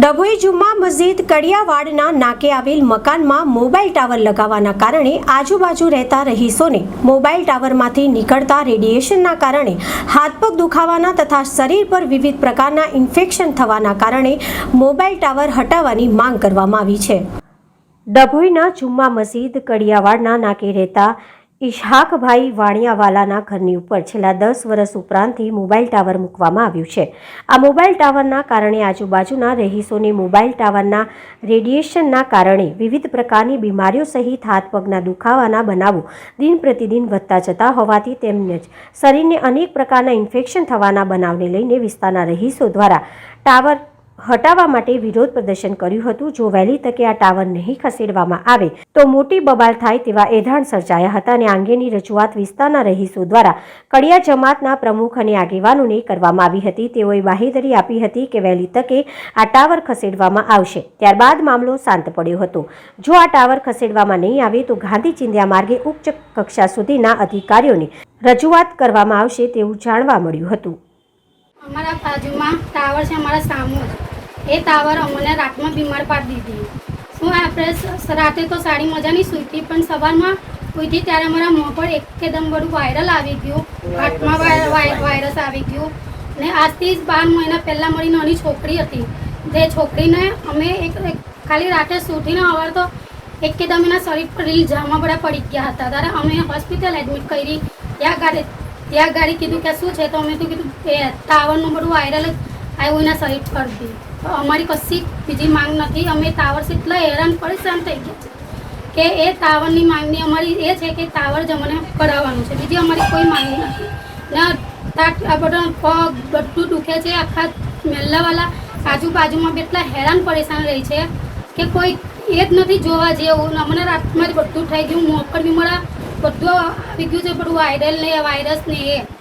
ડભોઈ જુમ્મા મસ્જિદ કડિયાવાડના નાકે આવેલ મકાનમાં mobile tower લગાવવાના કારણે આજુબાજુ રહેતા રહીશોને મોબાઈલ ટાવરમાંથી નીકળતા રેડિયેશનના કારણે હાથ પગ દુખાવાના તથા શરીર પર વિવિધ પ્રકારના ઇન્ફેક્શન થવાના કારણે મોબાઈલ ટાવર હટાવવાની માંગ કરવામાં આવી છે. ડભોઈના જુમ્મા મસ્જિદ કડિયાવાડના નાકે રહેતા ઇશહાકભાઈ વાણિયાવાલાના ઘરની ઉપર છેલ્લા દસ વર્ષ ઉપરાંતથી મોબાઈલ ટાવર મૂકવામાં આવ્યું છે. આ મોબાઈલ ટાવરના કારણે આજુબાજુના રહીશોને મોબાઈલ ટાવરના રેડિયેશનના કારણે વિવિધ પ્રકારની બીમારીઓ સહિત હાથ પગના દુખાવાના બનાવો દિન પ્રતિદિન વધતા જતા હોવાથી તેમને જ શરીરને અનેક પ્રકારના ઇન્ફેક્શન થવાના બનાવને લઈને વિસ્તારના રહીશો દ્વારા ટાવર હટાવવા માટે વિરોધ પ્રદર્શન કર્યું હતું. જો વહેલી તકે આ ટાવર નહીં ખસેડવામાં આવે, તો મોટી બબાલ થાય તેવા એધાણ સર્જાયા હતા અને આ અંગેની રજૂઆત વિસ્તારના રહીશો દ્વારા કડિયા જમાતના પ્રમુખ અને આગેવાનોને કરવામાં આવી હતી. તેઓએ બાહેધરી આપી હતી કે વહેલી તકે આ ટાવર ખસેડવામાં આવશે. ત્યારબાદ મામલો શાંત પડ્યો હતો. જો આ ટાવર ખસેડવામાં નહીં આવે, તો ગાંધી ચિંધ્યા માર્ગે ઉચ્ચ કક્ષા સુધીના અધિકારીઓને રજૂઆત કરવામાં આવશે તેવું જાણવા મળ્યું હતું. અમારા બાજુમાં ટાવર છે, અમારા સામુ એ ટાવર અમને રાતમાં બીમાર પાડી દીધી. શું આપણે રાતે તો સારી મજાની સૂતી પણ સવારમાં ઉઠી ત્યારે મારા મોં પર એકદમ બધું વાયરલ આવી ગયું. હાથમાં વાય- વાય- વાયરસ આવી ગયું. ને આજથી જ બાર મહિના પહેલાં મારી નાની છોકરી હતી. જે છોકરીને અમે એક ખાલી રાતે સૂતીને અવાર તો એકદમ એના શરીર પર રીલ જામા બધા પડી ગયા હતા. ત્યારે અમે હોસ્પિટલ એડમિટ કરી. ત્યાં ગાડી ત્યાં ગાડી કીધું કે શું છે તો અમે તો કીધું કે ટાવરનું બધું વાયરલ જ આવ્યું એના શરીર પર તો અમારી કશી બીજી માંગ નથી. અમે ટાવરથી એટલા હેરાન પરેશાન થઈ ગયા. છે કે એ ટાવરની માંગણી અમારી એ છે કે ટાવર જ અમને કરાવવાનું છે. બીજી અમારી કોઈ માંગણી નથી. ને તા- આ બધા પગ બધું દુખે છે. આખા મહેલાવાળા આજુબાજુમાં એટલા હેરાન પરેશાન રહી છે કે કોઈ એ જ નથી જોવા જેવું. અમને રાતમાં જ બધું થઈ ગયું. મોકર બી મારા બધું આવી ગયું છે. બધું વાયરલ ને વાયરસ ને એ.